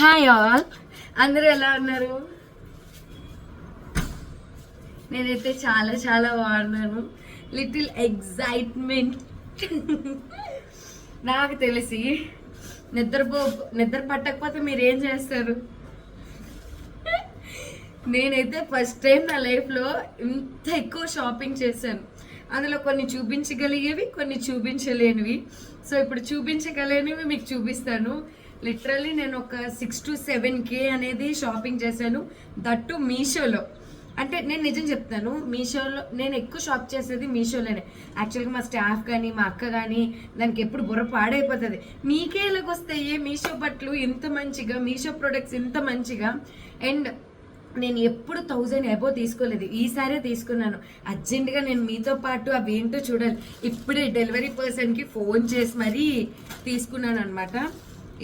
Hi all అందరూ ఎలా ఉన్నారు? నేనైతే చాలా చాలా బాగున్నాను. లిటిల్ ఎగ్జైట్మెంట్ నాకు తెలిసి నిద్రపో నిద్ర పట్టకపోతే మీరు ఏం చేస్తారు? నేనైతే ఫస్ట్ టైం నా లైఫ్లో ఇంత ఎక్కువ షాపింగ్ చేశాను. అందులో కొన్ని చూపించగలిగేవి కొన్ని చూపించలేనివి. సో ఇప్పుడు చూపించగలేనివి మీకు చూపిస్తాను. లిటరల్లీ నేను ఒక సిక్స్ టు సెవెన్ కే అనేది షాపింగ్ చేశాను. దట్టు మీషోలో అంటే నేను నిజం చెప్తాను మీషోలో నేను ఎక్కువ షాప్ చేసేది మీషోలోనే యాక్చువల్గా మా స్టాఫ్ కానీ మా అక్క కానీ దానికి ఎప్పుడు బుర్ర పాడైపోతుంది. మీకే వస్తాయి మీషో బట్టలు ఇంత మంచిగా మీషో ప్రొడక్ట్స్ ఇంత మంచిగా? అండ్ నేను ఎప్పుడు థౌజండ్ ఎబో తీసుకోలేదు. ఈసారే తీసుకున్నాను. అర్జెంటుగా నేను మీతో పాటు అవి ఏంటో చూడాలి. ఇప్పుడే డెలివరీ పర్సన్కి ఫోన్ చేసి మరీ తీసుకున్నాను అనమాట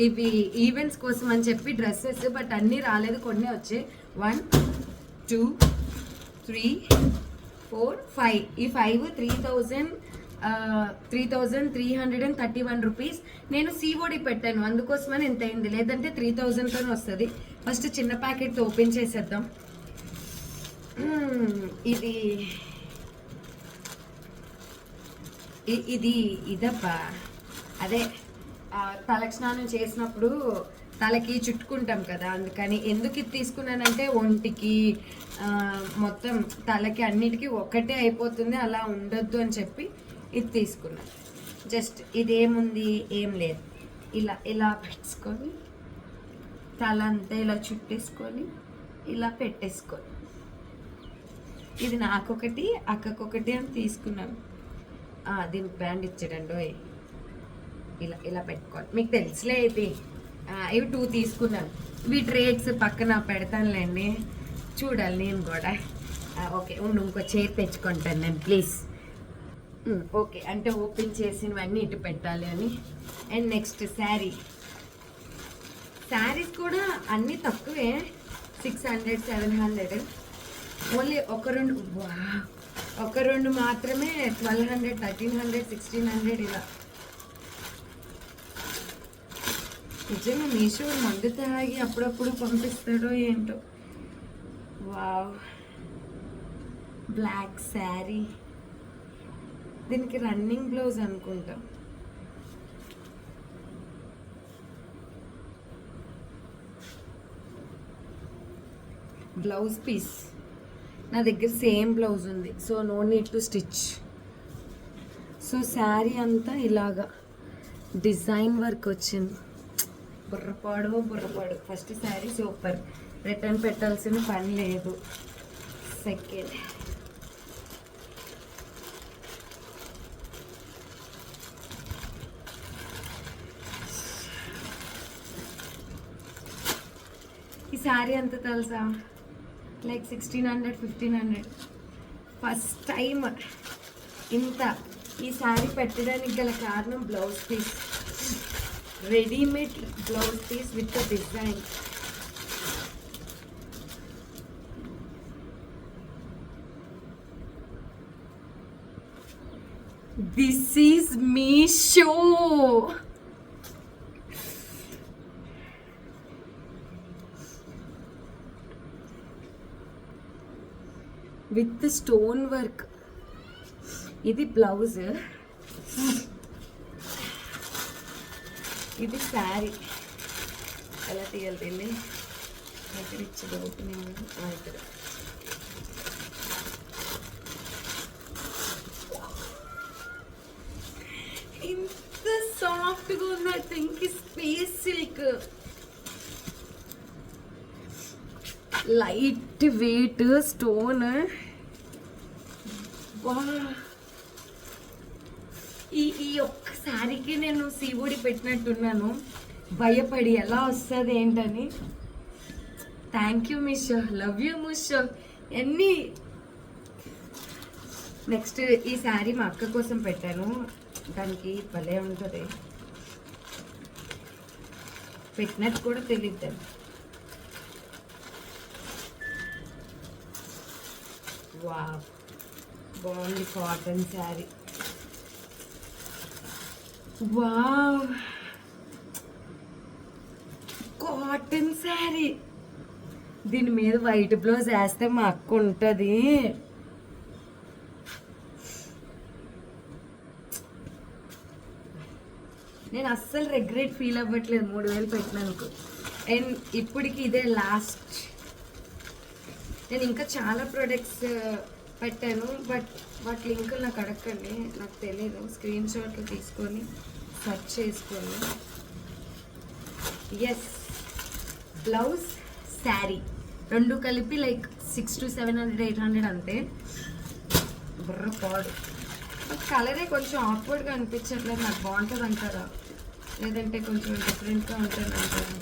ఇవి ఈవెంట్స్ కోసం అని చెప్పి డ్రెస్సెస్ బట్ అన్నీ రాలేదు కొన్ని వచ్చాయి. One two three four five ఈ five three thousand three thousand three hundred and thirty one rupees నేను సీఓడి పెట్టాను అందుకోసమని ఎంత అయింది. లేదంటే త్రీ థౌజండ్తోనే వస్తుంది. ఫస్ట్ చిన్న ప్యాకెట్ ఓపెన్ చేసేద్దాం. Hmm, ఇది ఇది ఇదబ్బా. అదే ఆ, స్నానం చేసినప్పుడు తలకి చుట్టుకుంటాం కదా అందుకని ఎందుకు ఇది తీసుకున్నానంటే ఒంటికి మొత్తం తలకి అన్నిటికీ ఒకటే అయిపోతుంది అలా ఉండొద్దు అని చెప్పి ఇది తీసుకున్నాను జస్ట్ ఇదేముంది ఏం లేదు. ఇలా ఇలా పెట్టుకొని తల అంతా ఇలా చుట్టేసుకొని ఇలా పెట్టేసుకొని. ఇది నాకొకటి అక్కకొకటి అని తీసుకున్నాను. దీనికి బ్యాండ్ ఇచ్చాడండి ఓయ్. ఇలా ఇలా పెట్టుకోవాలి. మీకు తెలుసులే ఇది. ఇవి టూ తీసుకున్నాను. వీటి రేట్స్ పక్కన పెడతానులేండి. చూడాలి నేను కూడా. ఓకే ఉండు ఇంకో చైర్ తెచ్చుకుంటాను నేను ప్లీజ్ ఓకే అంటే ఓపెన్ చేసినవన్నీ ఇటు పెట్టాలి అని. అండ్ నెక్స్ట్ శారీ శారీస్ కూడా అన్నీ తక్కువే. Six hundred seven hundred only ఒక రెండు వా ఒక రెండు మాత్రమే twelve hundred thirteen hundred sixteen hundred ఇలా. నిజంగా మీషో మందు తాగి అప్పుడప్పుడు పంపిస్తాడో ఏంటో. వావ్. బ్లాక్ శారీ. దీనికి రన్నింగ్ బ్లౌజ్ అనుకుంటా. Blouse piece. నా దగ్గర సేమ్ బ్లౌజ్ ఉంది. So no need to stitch. So sari అంతా ఇలాగా డిజైన్ వర్క్ వచ్చింది. బుర్రపాడు బుర్రపాడు. ఫస్ట్ శారీ సూపర్ రిటర్న్ పెట్టాల్సిన పని లేదు. సెకండ్ ఈ శారీ ఎంత తెలుసా? Like sixteen hundred fifteen hundred first time ఇంత. ఈ శారీ పెట్టడానికి గల కారణం blouse piece readymade blouse piece with design this is Meesho with stone work ఇది బ్లౌజ్ ఇది శారీ. ఎలా తీయాలి దీన్ని? ఇక్కడ ఇచ్చేది ఓపెనింగ్ ఇక్కడ ఇంత సాఫ్ట్గా ఉంది I think space silk. Light weight stone. ఈ ఈ ఒక్క శారీకి నేను సీవుడి పెట్టినట్టున్నాను. భయపడి ఎలా వస్తుంది ఏంటని. Thank you Meesho love you Meesho ఎన్ని? నెక్స్ట్ ఈ శారీ మా అక్క కోసం పెట్టాను. దానికి భలే ఉంటుంది. పెట్టినట్టు కూడా తెలియదు వా బాగుంది cotton sari. Wow cotton sari దీని మీద వైట్ బ్లౌజ్ వేస్తే మా అక్క ఉంటుంది. నేను అస్సలు రిగ్రెట్ ఫీల్ అవ్వట్లేదు. మూడు వేలు పెట్టినందుకు అండ్ ఇప్పటికి ఇదే లాస్ట్ నేను ఇంకా చాలా ప్రొడక్ట్స్ పెట్టాను బట్ వాటి లింకులు నాకు అడగండి నాకు తెలియదు స్క్రీన్ షాట్లు తీసుకొని సెర్చ్ చేసుకొని ఎస్ బ్లౌజ్ శారీ. రెండు కలిపి like six to seven hundred eight hundred అంతే. బుర్ర పాడు. బట్ కలరే కొంచెం ఆక్వర్డ్గా అనిపించట్లేదు. నాకు బాగుంటుంది అంటారా లేదంటే కొంచెం డిఫరెంట్గా ఉంటుంది అంటారా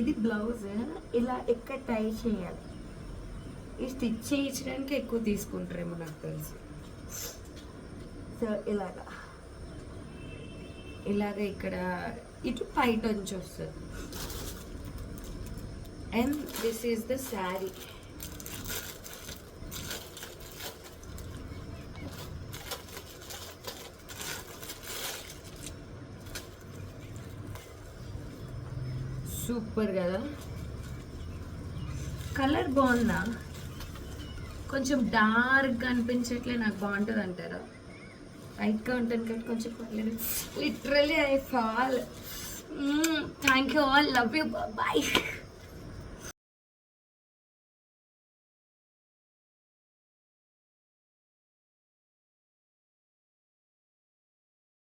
ఇది బ్లౌజ్. ఇలా ఎక్కడ టై చేయాలి? ఈ స్టిచ్ చేయించడానికి ఎక్కువ తీసుకుంటారేమో నాకు తెలిసి. సో ఇలాగా. ఇలాగ ఇక్కడ ఇటు పైట నుంచి వస్తుంది and this is the sari. Super కదా. కలర్ బాగుందా? కొంచెం డార్క్ అనిపించట్లే నాకు బాగుంటుంది అంటారా. లైట్గా ఉంటుంది కాబట్టి కొంచెం పర్లేదు. Literally I fall. Thank you all. Love you. Bye.